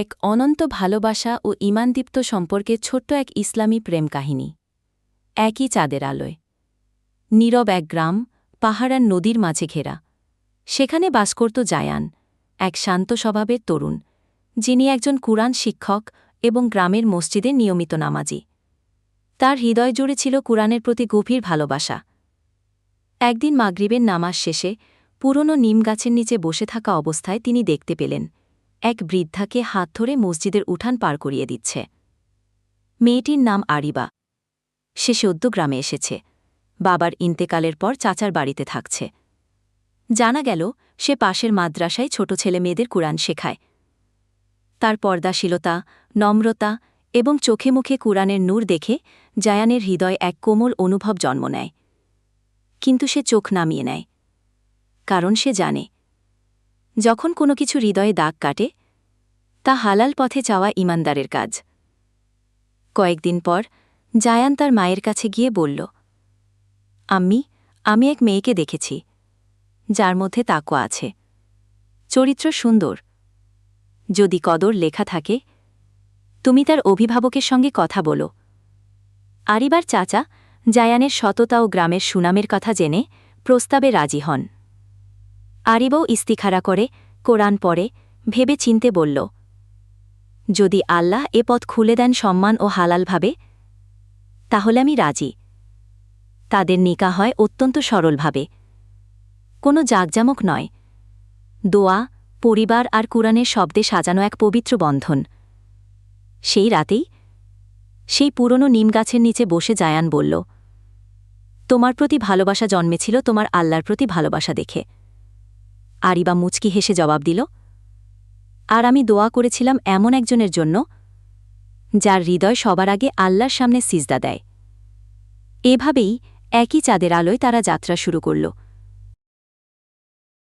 এক অনন্ত ভালোবাসা ও ইমানদীপ্ত সম্পর্কে ছোট্ট এক ইসলামী প্রেম কাহিনী। একই চাঁদের আলোয়। নীরব এক গ্রাম, পাহাড়ার নদীর মাঝে ঘেরা। সেখানে বাস করত জায়ান, এক শান্ত স্বভাবের তরুণ, যিনি একজন কুরআন শিক্ষক এবং গ্রামের মসজিদে নিয়মিত নামাজি। তার হৃদয় জুড়ে ছিল কুরআনের প্রতি গভীর ভালোবাসা। একদিন মাগরিবের নামাজ শেষে পুরনো নিম গাছের নিচে বসে থাকা অবস্থায় তিনি দেখতে পেলেন। এক বৃদ্ধাকে হাত ধরে মসজিদের উঠান পার করিয়ে দিচ্ছে। মেয়েটির নাম আরিবা। সে সদ্য গ্রামে এসেছে। বাবার ইন্তেকালের পর চাচার বাড়িতে থাকছে। জানা গেল, সে পাশের মাদ্রাসায় ছোট ছেলে মেয়েদের কুরআন শেখায়। তার পর্দাশীলতা, নম্রতা এবং চোখে মুখে কুরআনের নূর দেখে জায়ানের হৃদয় এক কোমল অনুভব জন্ম নেয়। কিন্তু সে চোখ নামিয়ে নেয়। কারণ সে জানে যখন কোনো কিছু হৃদয়ে দাগ কাটে, তা হালাল পথে চাওয়া ইমানদারের কাজ। কয়েকদিন পর জায়ান তার মায়ের কাছে গিয়ে বলল, আম্মি, আমি এক মেয়েকে দেখেছি, যার মধ্যে তাকোয়া আছে। চরিত্র সুন্দর। যদি কদর লেখা থাকে, তুমি তার অভিভাবকের সঙ্গে কথা বলো। আরিবার চাচা, জায়ানের সততা ও গ্রামের সুনামের কথা জেনে প্রস্তাবে রাজি হন। আরিবও ইস্তিখারা করে, কোরআন পড়ে ভেবে চিনতে বলল, যদি আল্লাহ এ পথ খুলে দেন সম্মান ও হালালভাবে তাহলে আমি রাজি। তাদের নিকা হয় অত্যন্ত সরলভাবে কোনো জাকজামক নয়। দোয়া, পরিবার আর কুরআনের শব্দে সাজানো এক পবিত্র বন্ধন। সেই রাতেই সেই পুরনো নিমগাছের নিচে বসে জায়ান বলল, তোমার প্রতি ভালোবাসা জন্মেছিল তোমার আল্লাহর প্রতি ভালোবাসা দেখে। আরিবা মুচকি হেসে জবাব দিল, আর আমি দোয়া করেছিলাম এমন একজনের জন্য, যার হৃদয় সবার আগে আল্লাহর সামনে সিজদা দেয়। এভাবেই একই চাঁদের আলোয় তারা যাত্রা শুরু করল।